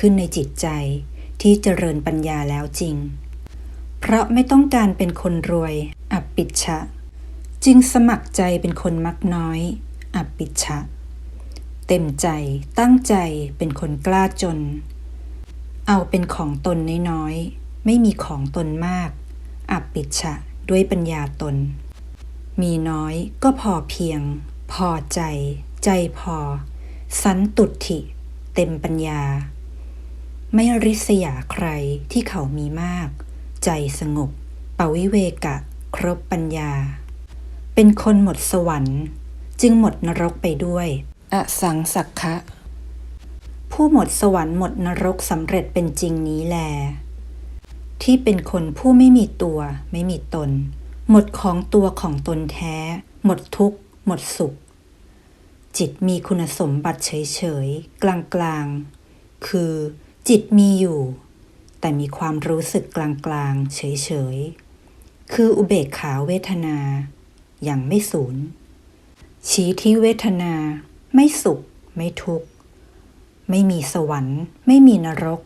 ขึ้นในจิตใจ ที่เจริญปัญญาแล้วจริง เพราะไม่ต้องการเป็นคนรวย อับปิชะ จึงสมัครใจเป็นคนมักน้อย อับปิชะ เต็มใจตั้งใจเป็นคนกล้าจน เอาเป็นของตนน้อยๆไม่มีของตนมาก อับปิชะด้วยปัญญาตน มีน้อยก็พอเพียง พอใจ ใจพอ สันตุถิ เต็มปัญญา ไม่ริษยาใครที่เขามีมาก ใจสงบ ปวิเวกะ ครบปัญญา เป็นคนหมดสวรรค์ จึงหมดนรกไปด้วย อสังสักคะผู้หมดสวรรค์หมดนรกสำเร็จเป็นจริงนี้แล ที่เป็นคนผู้ไม่มีตัว ไม่มีตน หมดของตัวของตนแท้ หมดทุกข์ หมดสุข จิตมีคุณสมบัติเฉยๆ กลางๆ คือ จิตมีอยู่ แต่มีความรู้สึกกลางๆ เฉยๆ คืออุเบกขาเวทนา อย่างไม่สูญชี้ที่เวทนา ไม่สุข ไม่ทุกข์ ไม่มีสวรรค์ ไม่มีนรก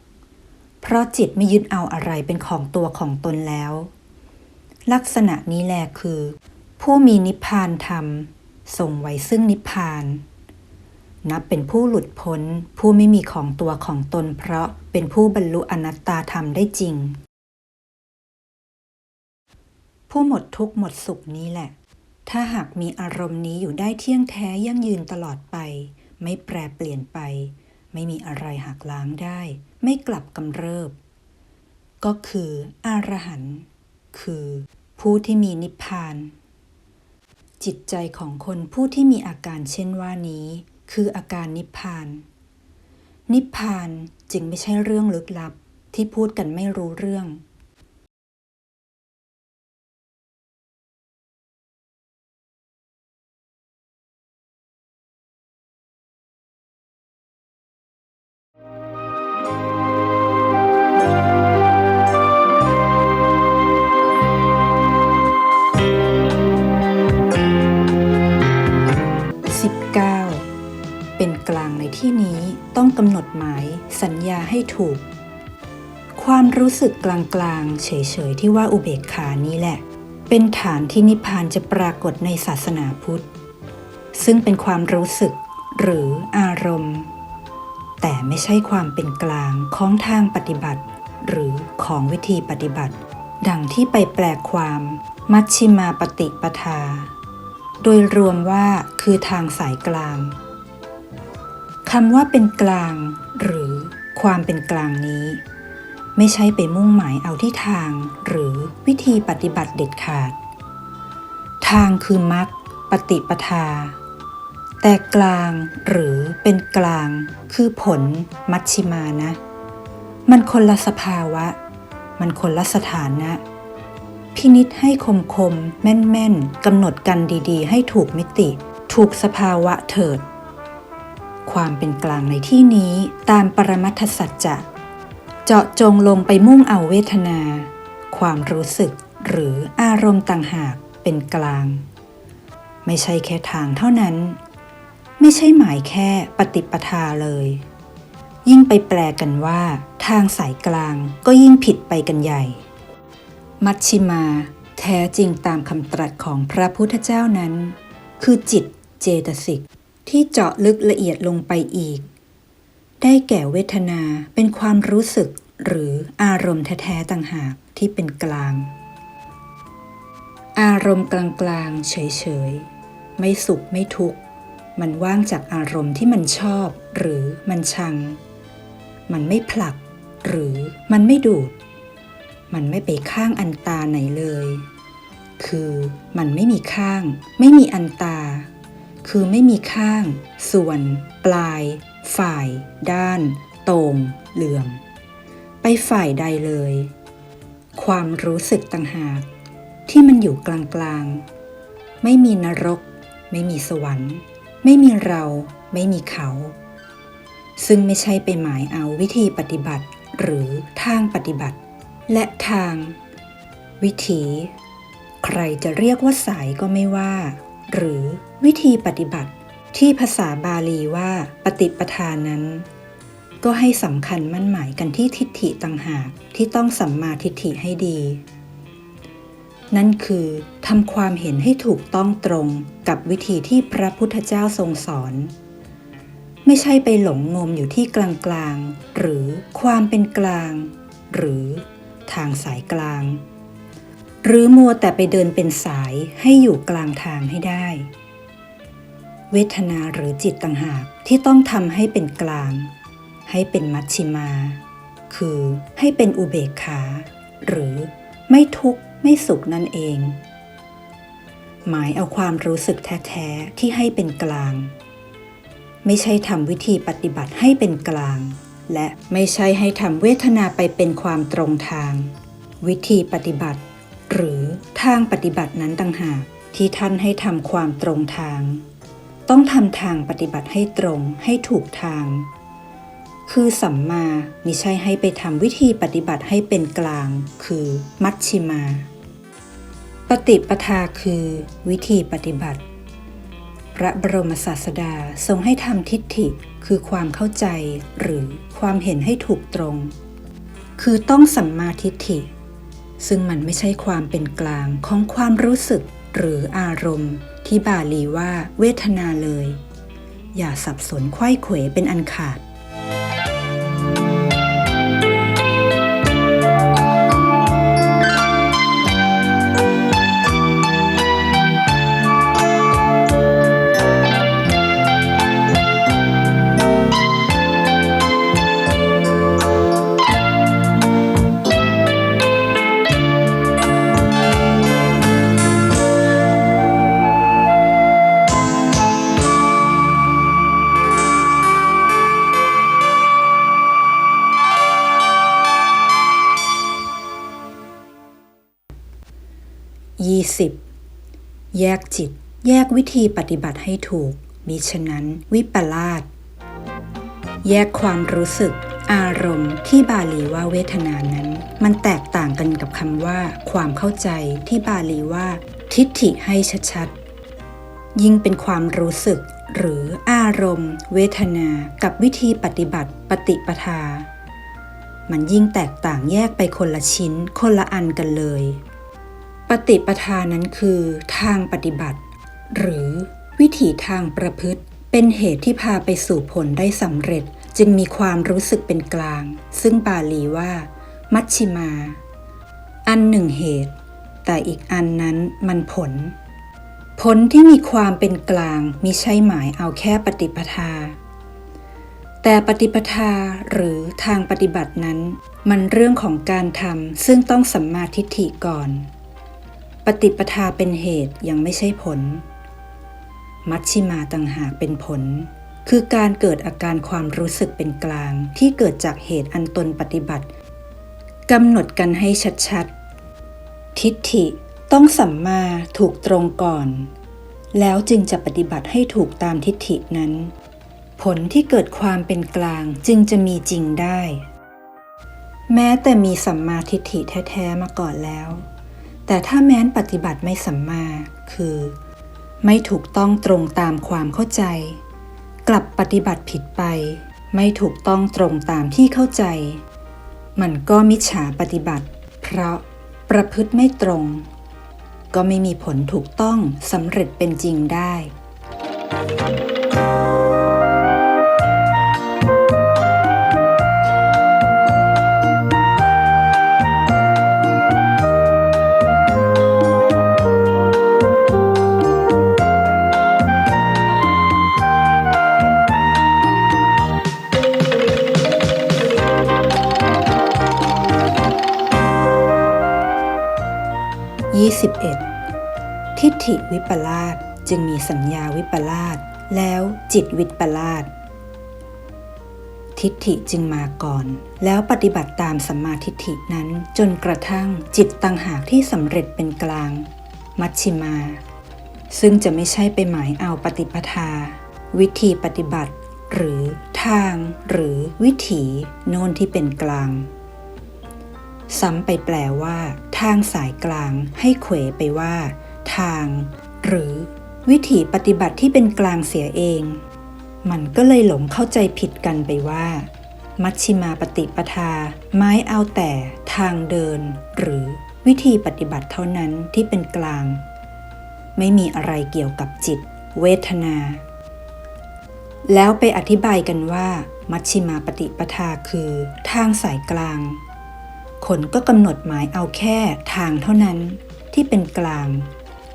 เพราะจิตไม่ยึดเอาอะไรเป็นของตัวของตนแล้ว ลักษณะนี้แหละคือ ผู้มีนิพพานธรรมส่งไว้ซึ่งนิพพาน นับเป็นผู้หลุดพ้น ผู้ไม่มีของตัวของตนเพราะเป็นผู้บรรลุอนัตตาธรรมได้จริง ผู้หมดทุกข์หมดสุขนี้แหละ ถ้าหากมีอารมณ์นี้อยู่ได้เที่ยงแท้ยั่งยืนตลอดไป ไม่แปรเปลี่ยนไป ไม่มีอะไรหักล้างได้ ไม่กลับกำเริบ ก็คืออรหันต์คือผู้ที่มีนิพพาน จิตใจของคนผู้ที่มีอาการเช่นว่านี้ คืออาการนิพพาน นิพพานจึงไม่ใช่เรื่องลึกลับที่พูดกันไม่รู้เรื่อง ถูก ความรู้สึกกลางๆ เฉยๆ ที่ว่าอุเบกขานี้แหละ เป็นฐานที่นิพพานจะปรากฏในศาสนาพุทธ ซึ่งเป็นความรู้สึกหรืออารมณ์ แต่ไม่ใช่ความเป็นกลางของทางปฏิบัติ หรือของวิธีปฏิบัติ ดังที่ไปแปลความมัชชิมาปฏิปทา โดยรวมว่าคือทางสายกลางคำว่าเป็นกลางหรือ ความเป็นกลางนี้ ไม่ใช่ไปมุ่งหมายเอาที่ทางหรือวิธีปฏิบัติเด็ดขาด ทางคือมรรคปฏิปทา แต่กลางหรือเป็นกลางคือผลมัชชิมานะ มันคนละสภาวะ มันคนละสถานะ พินิษให้คมคมแม่นแม่นกำหนดกันดีๆ ให้ถูกมิติ ถูกสภาวะเถิด ความเป็นกลางในที่นี้ตามปรมัตถสัจจะเจาะจงลงไปมุ่งเอาเวทนา ความรู้สึกหรืออารมณ์ต่างหากเป็นกลาง ไม่ใช่แค่ทางเท่านั้น ไม่ใช่หมายแค่ปฏิปทาเลย ยิ่งไปแปลกันว่า ทางสายกลางก็ยิ่งผิดไปกันใหญ่ มัชชิมา แท้จริงตามคำตรัสของพระพุทธเจ้านั้น คือจิตเจตสิก ที่เจาะลึกละเอียดลงไปอีก ได้แก่เวทนาเป็นความรู้สึกหรืออารมณ์แท้ๆต่างหากที่เป็นกลาง อารมณ์กลางๆเฉยๆ ไม่สุขไม่ทุกข์ มันว่างจากอารมณ์ที่มันชอบหรือมันชัง มันไม่ผลัก หรือมันไม่ดูด มันไม่ไปข้างอันตาไหนเลย คือมันไม่มีข้าง ไม่มีอันตา คือไม่มีข้าง ส่วน ปลาย ฝ่าย ด้านโต่งเหลื่อม ไปฝ่ายใดเลย ความรู้สึกต่างหาก ที่มันอยู่กลางๆ ไม่มีนรก ไม่มีสวรรค์ ไม่มีเรา ไม่มีเขา ซึ่งไม่ใช่ไปหมายเอาวิธีปฏิบัติ หรือทางปฏิบัติ และทาง วิถี ใครจะเรียกว่าสายก็ไม่ว่า หรือวิธีปฏิบัติที่ภาษาบาลีว่าปฏิปทานนั้น ก็ให้สำคัญมั่นหมายกันที่ทิฏฐิต่างหากที่ต้องสัมมาทิฏฐิให้ดี นั่นคือทำความเห็นให้ถูกต้องตรงกับวิธีที่พระพุทธเจ้าทรงสอน ไม่ใช่ไปหลงงมอยู่ที่กลางๆหรือความเป็นกลาง หรือทางสายกลาง หรือมัวแต่ไปเดินเป็นสายให้อยู่กลางทางให้ได้ เวทนาหรือจิตต่างหากที่ต้องทำให้เป็นกลาง ให้เป็นมัชชิมา คือให้เป็นอุเบกขา หรือไม่ทุกข์ไม่สุขนั่นเอง หมายเอาความรู้สึกแท้ๆที่ให้เป็นกลาง ไม่ใช่ทำวิธีปฏิบัติให้เป็นกลาง และไม่ใช่ให้ทำเวทนาไปเป็นความตรงทาง วิธีปฏิบัติ หรือทางปฏิบัตินั้นต่างหากที่ท่านให้ทำความตรงทาง ต้องทำทางปฏิบัติให้ตรงให้ถูกทาง คือสัมมามิใช่ให้ไปทำวิธีปฏิบัติให้เป็นกลาง คือมัชชิมา ปฏิปทาคือวิธีปฏิบัติ พระบรมศาสดาทรงให้ทำทิฏฐิคือความเข้าใจหรือความเห็นให้ถูกตรง คือต้องสัมมาทิฏฐิ ซึ่งมันไม่ใช่ความเป็นกลางของความรู้สึกหรืออารมณ์ ที่บาลีว่าเวทนาเลย อย่าสับสนไขว้เขวเป็นอันขาด 20. แยกจิต แยกวิธีปฏิบัติให้ถูก มิฉะนั้นวิปลาส แยกความรู้สึก อารมณ์ที่บาลีว่าเวทนานั้น มันแตกต่างกันกับคำว่า ความเข้าใจที่บาลีว่า ทิฏฐิให้ชัดๆ ยิ่งเป็นความรู้สึก หรืออารมณ์ เวทนา กับวิธีปฏิบัติปฏิปทามันยิ่งแตกต่างแยกไปคนละชิ้น คนละอันกันเลย ปฏิปทานั้นคือทางปฏิบัติ หรือวิถีทางประพฤติ เป็นเหตุที่พาไปสู่ผลได้สำเร็จ จึงมีความรู้สึกเป็นกลาง ซึ่งบาลีว่า มัชชิมา อันหนึ่งเหตุ แต่อีกอันนั้นมันผล ผลที่มีความเป็นกลางมิใช่หมายเอาแค่ปฏิปทา แต่ปฏิปทาหรือทางปฏิบัตินั้น มันเรื่องของการทำซึ่งต้องสัมมาทิฏฐิก่อน ปฏิปทาเป็นเหตุยังไม่ใช่ผล มัชชิมาต่างหากเป็นผล คือการเกิดอาการความรู้สึกเป็นกลาง ที่เกิดจากเหตุอันตนปฏิบัติกำหนดกันให้ชัดๆ ทิฏฐิต้องสัมมาถูกตรงก่อน แล้วจึงจะปฏิบัติให้ถูกตามทิฏฐินั้น ผลที่เกิดความเป็นกลางจึงจะมีจริงได้ แม้แต่มีสัมมาทิฏฐิแท้ ๆ มาก่อนแล้ว แต่ถ้าแม้นปฏิบัติไม่สัมมา คือ ไม่ถูกต้องตรงตามความเข้าใจ กลับปฏิบัติผิดไป ไม่ถูกต้องตรงตามที่เข้าใจ มันก็มิจฉาปฏิบัติ เพราะประพฤติไม่ตรง ก็ไม่มีผลถูกต้องสำเร็จเป็นจริงได้ 21. ทิฏฐิวิปลาสจึงมีสัญญาวิปลาสแล้วจิตวิปลาสทิฏฐิจึงมาก่อน แล้วปฏิบัติตามสัมมาทิฏฐินั้นจนกระทั่งจิตต่างหากที่สำเร็จเป็นกลาง มัชชิมา ซึ่งจะไม่ใช่ไปหมายเอาปฏิปทา วิธีปฏิบัติ หรือทาง หรือวิถีโน่นที่เป็นกลาง ซ้ำไปแปลว่า ทางสายกลาง ให้เขวไปว่า ทาง หรือ วิถีปฏิบัติที่เป็นกลางเสียเอง มันก็เลยหลงเข้าใจผิดกันไปว่า มัชชิมาปฏิปทา ไม้เอาแต่ ทางเดิน หรือวิธีปฏิบัติเท่านั้นที่เป็นกลาง ไม่มีอะไรเกี่ยวกับจิต เวทนา แล้วไปอธิบายกันว่า มัชชิมาปฏิปทาคือ ทางสายกลาง คนก็กำหนดหมายเอาแค่ทางเท่านั้นที่เป็นกลาง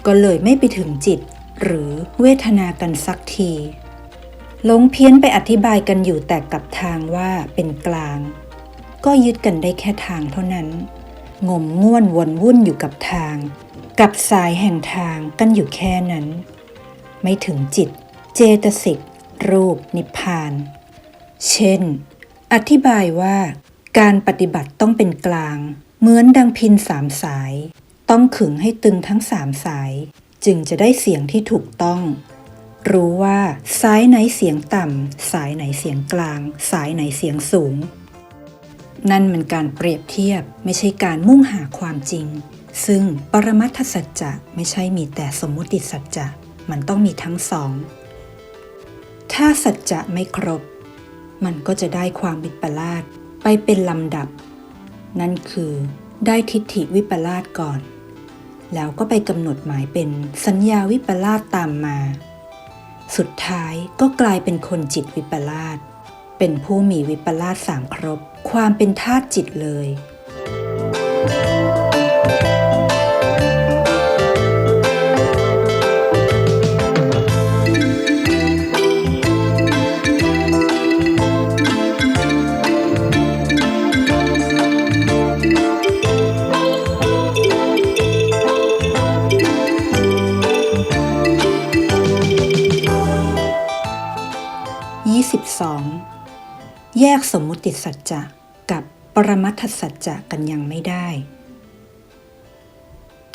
ก็เลยไม่ไปถึงจิต หรือเวทนากันสักทีหลงเพี้ยนไปอธิบายกันอยู่แต่กับทางว่าเป็นกลาง ก็ยึดกันได้แค่ทางเท่านั้น งมง่วนวนวุ่นอยู่กับทาง กับสายแห่งทางกันอยู่แค่นั้น ไม่ถึงจิต เจตสิกรูปนิพพาน เช่น อธิบายว่า การปฏิบัติต้องเป็นกลาง เหมือนดังพินสามสาย ต้องขึงให้ตึงทั้งสามสาย จึงจะได้เสียงที่ถูกต้อง รู้ว่าสายไหนเสียงต่ำ สายไหนเสียงกลาง สายไหนเสียงสูง นั่นมันการเปรียบเทียบไม่ใช่การมุ่งหาความจริง ซึ่งปรมัตถสัจจะไม่ใช่มีแต่สมมุติสัจจะมันต้องมีทั้งสอง ถ้าสัจจะไม่ครบ มันก็จะได้ความวิปลาส ไปเป็นลำดับ นั่นคือได้ทิฏฐิวิปลาสก่อน แล้วก็ไปกำหนดหมายเป็นสัญญาวิปลาสตามมา สุดท้ายก็กลายเป็นคนจิตวิปลาสเป็นผู้มีวิปลาสสามครบ ความเป็นธาตุจิตเลย แยกสมมุติสัจจะกับปรมัตถสัจจะกันยังไม่ได้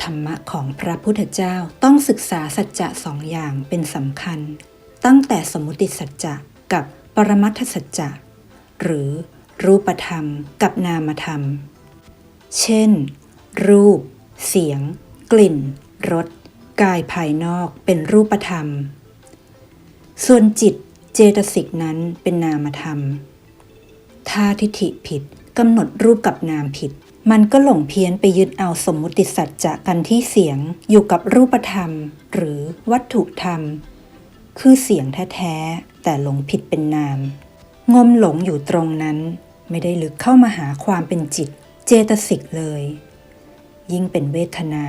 ธรรมะของพระพุทธเจ้าต้องศึกษาสัจจะสองอย่างเป็นสำคัญ ตั้งแต่สมมุติสัจจะกับปรมัตถสัจจะหรือรูปธรรมกับนามธรรม เช่น รูป เสียง กลิ่น รส กายภายนอกเป็นรูปธรรม ส่วนจิตเจตสิกนั้นเป็นนามธรรม ถ้าทิฏฐิผิดกำหนดรูปกับนามผิด มันก็หลงเพี้ยนไปยึดเอาสมมุติสัจจะกันที่เสียงอยู่กับรูปธรรม หรือวัตถุธรรม คือเสียงแท้ๆแต่หลงผิดเป็นนาม งมหลงอยู่ตรงนั้น ไม่ได้ลึกเข้ามาหาความเป็นจิต เจตสิกเลย ยิ่งเป็นเวทนา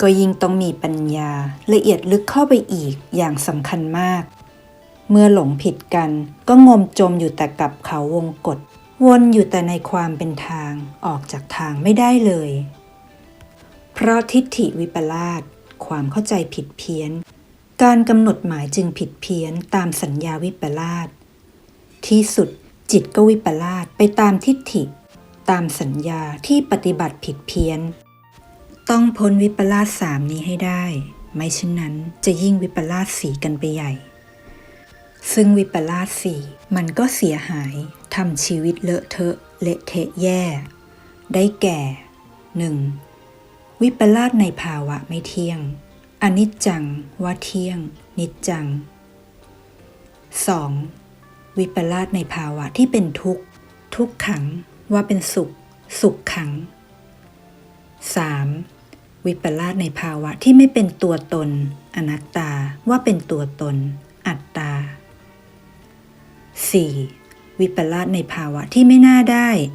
ก็ยิ่งต้องมีปัญญาละเอียดลึกเข้าไปอีกอย่างสำคัญมากเมื่อหลงผิดกันก็งมจมอยู่แต่กับเขาวงกฏ วนอยู่แต่ในความเป็นทางออกจากทางไม่ได้เลย เพราะทิฏฐิวิปลาสความเข้าใจผิดเพี้ยน การกำหนดหมายจึงผิดเพี้ยนตามสัญญาวิปลาสที่สุดจิตก็วิปลาสไปตามทิฏฐิ ตามสัญญาที่ปฏิบัติผิดเพี้ยน ต้องพ้นวิปลาสสามนี้ให้ได้ ไม่เช่นนั้นจะยิ่งวิปลาสสีกันไปใหญ่ ซึ่งวิปลาสสี่มันก็เสียหาย ทำชีวิตเลอะเทอะเละเทะแย่ ได้แก่ 1. วิปลาสในภาวะไม่เที่ยง อนิจจังว่าเที่ยง นิจจัง 2. วิปลาสในภาวะที่เป็นทุกข์ ทุกขังว่าเป็นสุข สุขขัง 3. วิปลาสในภาวะที่ไม่เป็นตัวตน อนัตตาว่าเป็นตัวตน อัตตา 4. วิปลาสในภาวะที่ไม่น่าได้